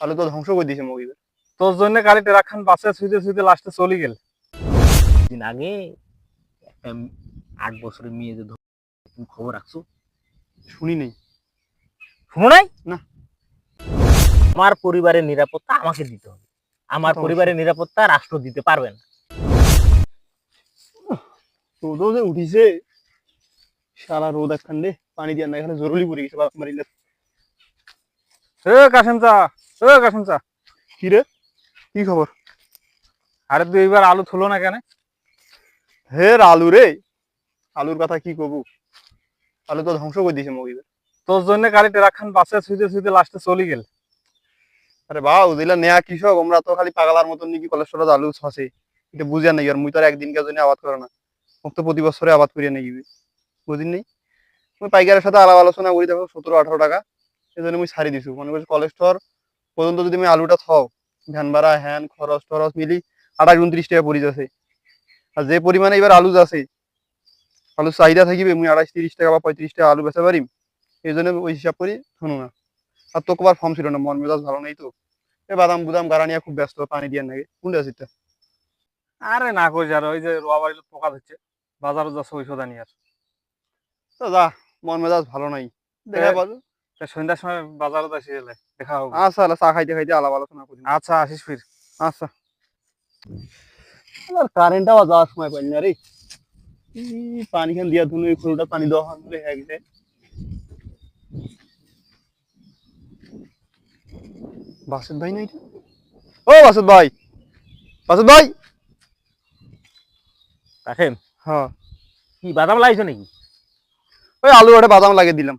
আলু তো ধ্বংস করে দিয়েছে মগিবে তোর জন্য গাড়ি ট্রাক খান বাসে শুইতে শুইতে লাস্টে চলে গেল। দিন আগে একটা আট বছরের মেয়ে যে তুমি খবর রাখছো? শুনি নেই। শুনো নাই? না। আমার পরিবারের নিরাপত্তা আমাকে দিতে হবে। আমার পরিবারের নিরাপত্তা রাষ্ট্র দিতে পারবে না। রোদও যে উঠিছে। সারা রোদ একখান দে পানি দিয়ে না এখানে জরুরি পড়ে গেছে মারিলে কাশেম চা চা। কি রে? কি খবর? আরে তুই আলু থুলো না কেন? হে আলু রে। আলুর কথা কি কবু? আলু তো ধ্বংস করে দিয়েছে মগিবে তোর জন্য খান বাসে শুইতে শুইতে লাস্টে চলে গেল। আরে বাউ দিলা নেয়া কৃষক আমরা তো খালি পাগলার মতন নাকি কলেস্ট্রল আলু ছসে। এটা বুঝিয়া নাই আর মুই তো আর একদিনকার জন্য আবাদ করে না। মোক তো প্রতি বছরে আবাদ করিয়া নেই বুঝিন নেই মুই পাইকারের সাথে আলাপ আলোচনা করি দেখো সতেরো আঠারো টাকা। এই জন্য মুই ছাড়ি দিছো। মনে করছি কলেস্ট্রল পর্যন্ত যদি আমি আলুটা থাও ভ্যান ভাড়া হ্যান খরচ টরচ মিলি আঠাশ উনত্রিশ টাকা পড়ি যাচ্ছে আর যে পরিমাণে এবার আলু আছে আলু চাহিদা থাকিবে মুই আড়াইশ তিরিশ টাকা বা পঁয়ত্রিশ টাকা আলু বেচা পারিম এই জন্য ওই হিসাব করি শুনো না। আর তো কবার ফর্ম ছিল না মন মেজাজ ভালো নেই তো। এ বাদাম বুদাম গাড়া নিয়ে খুব ব্যস্ত পানি দিয়ে নাকি কোনটা আছে? আরে না কই যার ওই যে রোয়া বাড়িতে পোকা ধরছে বাজারে যাচ্ছে ওই সোদা নিয়ে আর তো যা মন মেজাজ ভালো নাই। দেখা পাবো সন্ধ্যার সময় বাজারে গেলে দেখা হবে। আচ্ছা আল্লাহ চা খাইতে খাইতে আলাপ আলোচনা করি। আচ্ছা আসিস ফির। আচ্ছা। আর কারেন্টটাও যাওয়ার সময় পাইনি না রে। পানি খান দিয়া ধুনো খোলটা পানি দেওয়া হয় বলে হয়ে গেছে। বাসুদ ভাই নাই ও বাসুদ ভাই। বাসুদ ভাই! হ্যাঁ। কি বাদাম লাগাইছো নাকি? ওই আলু ওটা বাদাম লাগিয়ে দিলাম।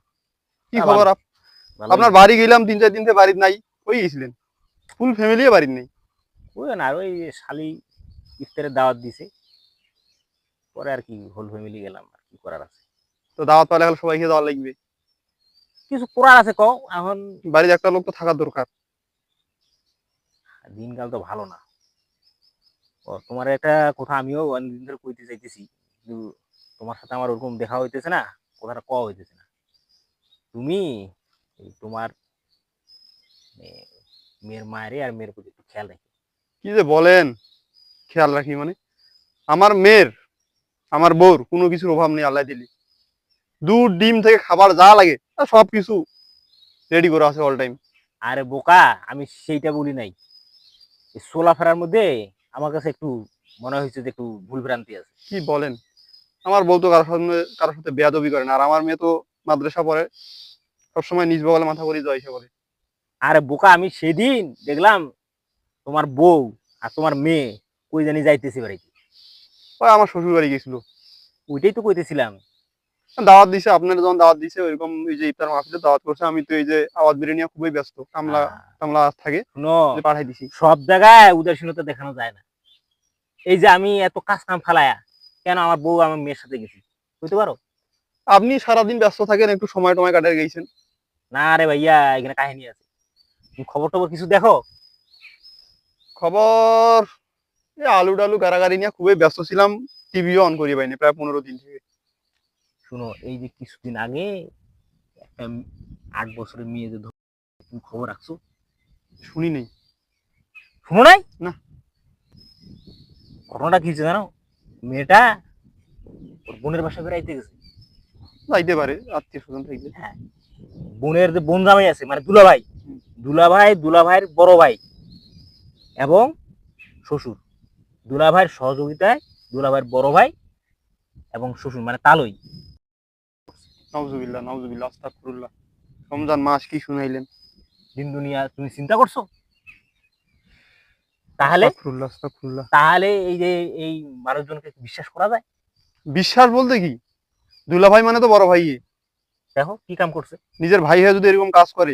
কি খবর আপ- আপনার বাড়ি গেলাম তিন চার দিন থেকে বাড়িতে নাই ওই গেছিলেন। ফুল ফ্যামিলিও বাড়ির নেই। ওই না আর ওই শালি ইফতারের দাওয়াত দিছে। পরে আর কি হোল ফ্যামিলি গেলাম আর কি করার আছে। তো দাওয়াত পালে এখন সবাইকে দেওয়া লাগবে। কিছু করার আছে কও। এখন বাড়ির একটা লোক তো থাকা দরকার। দিনকাল তো ভালো না। ও তোমার একটা কথা আমিও অনেকদিন ধরে কইতে চাইতেছি। কিন্তু তোমার সাথে আমার ওরকম দেখা হইতেছে না কথাটা কওয়া হইতেছে না। তুমি তোমার মেয়ের মায়েরে আর মেয়ের প্রতি একটু খেয়াল রাখো। কি যে বলেন? খেয়াল রাখি মানে? আমার মেয়ের আমার বউর কোনো কিছুর অভাব নেই আল্লাহ দিলি। দুধ ডিম থেকে খাবার যা লাগে সব কিছু রেডি করা আছে অল টাইম আরে বোকা আমি সেইটা বলি নাই। এই চলাফেরার মধ্যে আমার কাছে একটু মনে হয়েছে যে একটু ভুল ভ্রান্তি আছে। কি বলেন? আমার বউ তো কারোর সামনে কারোর সাথে বেয়াদবি করে না আর আমার মেয়ে তো মাদ্রাসা পড়ে। সবসময় নিজ বগলে মাথা করি জয় সে বলে। আরে বোকা আমি সেদিন দেখলাম তোমার বউ আর তোমার মেয়ে কই জানি যাইতেছে বাড়িতে ওই আমার শ্বশুর বাড়ি গেছিল। ওইটাই তো কইতেছিলাম। দাওয়াত দিছে আপনার যখন দাওয়াত দিছে ওইরকম এই যে ইফতার মাহফিলে দাওয়াত করছে আমি তো এই যে আওয়াজ বেরিয়ে নিয়ে খুবই ব্যস্ত কামলা কামলা থাকে শুনো যে পাঠাই দিছি। সব জায়গায় উদাসীনতা দেখানো যায় না। এই যে আমি এত কাজ কাম ফালায়া কেন আমার বউ আমার মেয়ের সাথে গেছি? বুঝতে পারো? আপনি সারাদিন ব্যস্ত থাকেন একটু সময় টময় কাটায় গেছেন। না রে ভাইয়া এখানে কাহিনী আছে। তুমি খবর টবর কিছু দেখো? খবর? এই আলু টালু গাড়াগাড়ি নিয়ে খুবই ব্যস্ত ছিলাম টিভিও অন করি পাইনি প্রায় পনেরো দিন থেকে। শুনো এই যে কিছুদিন আগে একটা আট বছরের মেয়ে যে তুমি খবর রাখছো? শুনি নেই। শুনো নাই? না। ঘটনাটা কি হয়েছে জানো? মেয়েটা ওর বোনের বাসা বেড়াইতে গেছে। যাইতে পারে আত্মীয় স্বজন থাকলে বোনের যে বোন জামাই আছে মানে দুলাভাই। দুলাভাই দুলাভাইয়ের বড় ভাই এবং শ্বশুর। দুলাভাইয়ের সহযোগিতায় দুলাভাইয়ের বড় ভাই এবং শ্বশুর মানে তালই। নওজুবিল্লাহ নওজুবিল্লাহ আস্তাগফিরুল্লাহ। রমজান মাস কি শুনাইলেন? দিন দুনিয়া তুমি চিন্তা করছ? তাহলে আস্তাগফিরুল্লাহ আস্তাগফিরুল্লাহ। তাহলে এই যে এই মানুষজনকে বিশ্বাস করা যায়? বিশ্বাস বলতে কি? দুলা ভাই মানে তো বড় ভাই দেখো কি কাম করছে। নিজের ভাই হয়ে যদি এরকম কাজ করে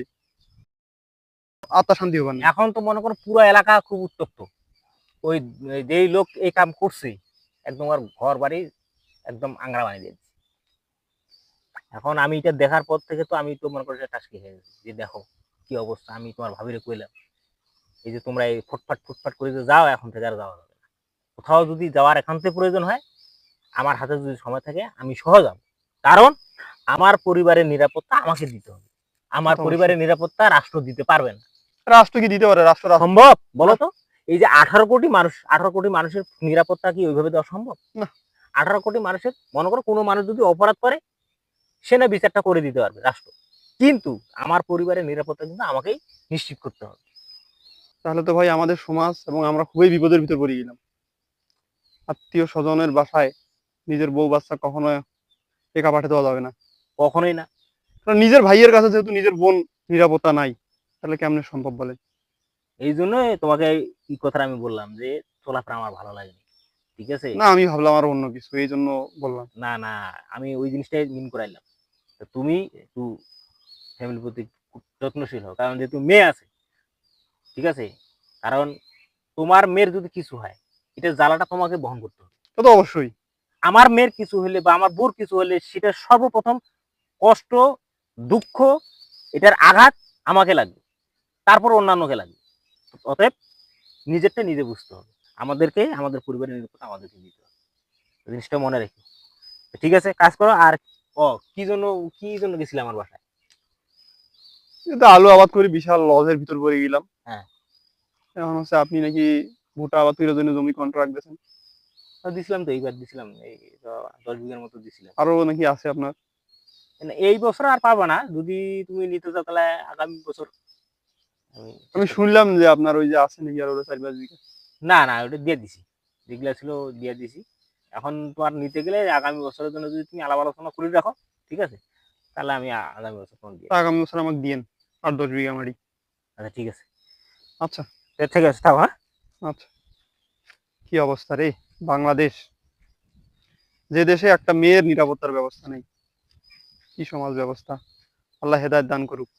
আত্মা শান্তি হবে না। এখন তো মনে করো পুরো এলাকা খুব উত্তপ্ত। ওই যেই লোক এই কাম করছে একদম আর ঘর বাড়ি একদম আংরা বানিয়ে দিয়েছে। এখন আমি এটা দেখার পর থেকে তো আমি তো মনে করছি টাসকি হয়ে গেছি যে দেখো কি অবস্থা আমি তোমার ভাবিরে কইলাম এই যে তোমরা এই ফুটফাট ফুটফাট করে যে যাও এখন থেকে আর যাওয়া যাবে না। কোথাও যদি যাওয়ার একান্ত প্রয়োজন হয় আমার হাতে যদি সময় থাকে আমি সহ যাব। কারণ আমার পরিবারের নিরাপত্তা আমাকে দিতে হবে। আমার পরিবারের নিরাপত্তা রাষ্ট্র দিতে পারবে না। রাষ্ট্র কি দিতে পারে? রাষ্ট্র সম্ভব? বলো তো। এই যে আঠারো কোটি মানুষ আঠারো কোটি মানুষের নিরাপত্তা কি ওইভাবে দেওয়া সম্ভব? না। আঠারো কোটি মানুষের মনে করো কোনো মানুষ যদি অপরাধ করে সে না বিচারটা করে দিতে পারবে রাষ্ট্র। কিন্তু আমার পরিবারের নিরাপত্তা কিন্তু আমাকেই নিশ্চিত করতে হবে। তাহলে তো ভাই আমাদের সমাজ এবং আমরা খুবই বিপদের ভিতর পড়ে গেলাম। আত্মীয় স্বজনের বাসায় নিজের বউ বাচ্চা কখনো একা পাঠাতে দেওয়া যাবে না। কখনোই না। নিজের ভাইয়ের কাছে যেহেতু নিজের বোন নিরাপত্তা নাই তাহলে কেমনে সম্ভব বলেন এই জন্য তোমাকে এই কথাটা আমি বললাম যে চলাফেরা আমার ভালো লাগেনি ঠিক আছে? না আমি ভাবলাম আর অন্য কিছু এই জন্য বললাম। না না আমি ওই জিনিসটাই মিন করাইলাম। তো তুমি একটু ফ্যামিলির প্রতি যত্নশীল হও কারণ যেহেতু মেয়ে আছে ঠিক আছে? কারণ তোমার মেয়ের যদি কিছু হয় এটা জ্বালাটা তোমাকে বহন করতে হবে। তো অবশ্যই। আমার মেয়ের কিছু হলে বা আমার বোর কিছু হলে সেটা সর্বপ্রথম কষ্ট দুঃখ এটার আঘাত আমাকে লাগবে। তারপর অন্যান্যকে লাগবে। অতএব নিজেরটা নিজে বুঝতে হবে। আমাদেরকে আমাদের পরিবারের নিরাপত্তা আমাদেরকে দিতে হবে। জিনিসটা মনে রেখো। ঠিক আছে কাজ করো আর ও কি জন্য কি জন্য গেছিলে আমার বাসায়? কিন্তু আলু আবাদ করে বিশাল লজের ভিতর পড়ে গেলাম। হ্যাঁ। এখন হচ্ছে আপনি নাকি ভুট্টা আবাদ করার জন্য জমি কন্ট্রাক্ট দিয়েছেন? দিছিলাম তো এইবার দিছিলাম। এই দশ বিঘার মতো দিছিলাম। আরও নাকি আছে আপনার? এই বছর আর পাবা না। যদি তুমি নিতে চাও তাহলে আগামী বছর আমি শুনলাম যে আপনার ওই যে আছে নাকি আরও চার পাঁচ বিঘা? না না ওটা দিয়ে দিছি। যেগুলা ছিল দিয়ে দিছি। এখন তোমার নিতে গেলে আগামী বছরের জন্য যদি তুমি আলাপ আলোচনা করে রাখো ঠিক আছে? তাহলে আমি আগামী বছর তোমার দিয়ে আগামী বছর আমাকে দিয়েন আর দশ বিঘা মাটি। আচ্ছা ঠিক আছে। আচ্ছা। ঠিক আছে তাও হ্যাঁ? আচ্ছা। কি অবস্থা রে? বাংলাদেশ। যে দেশে একটা মেয়ের নিরাপত্তার ব্যবস্থা নেই। কি সমাজ ব্যবস্থা? আল্লাহ হেদায়ত দান করুক।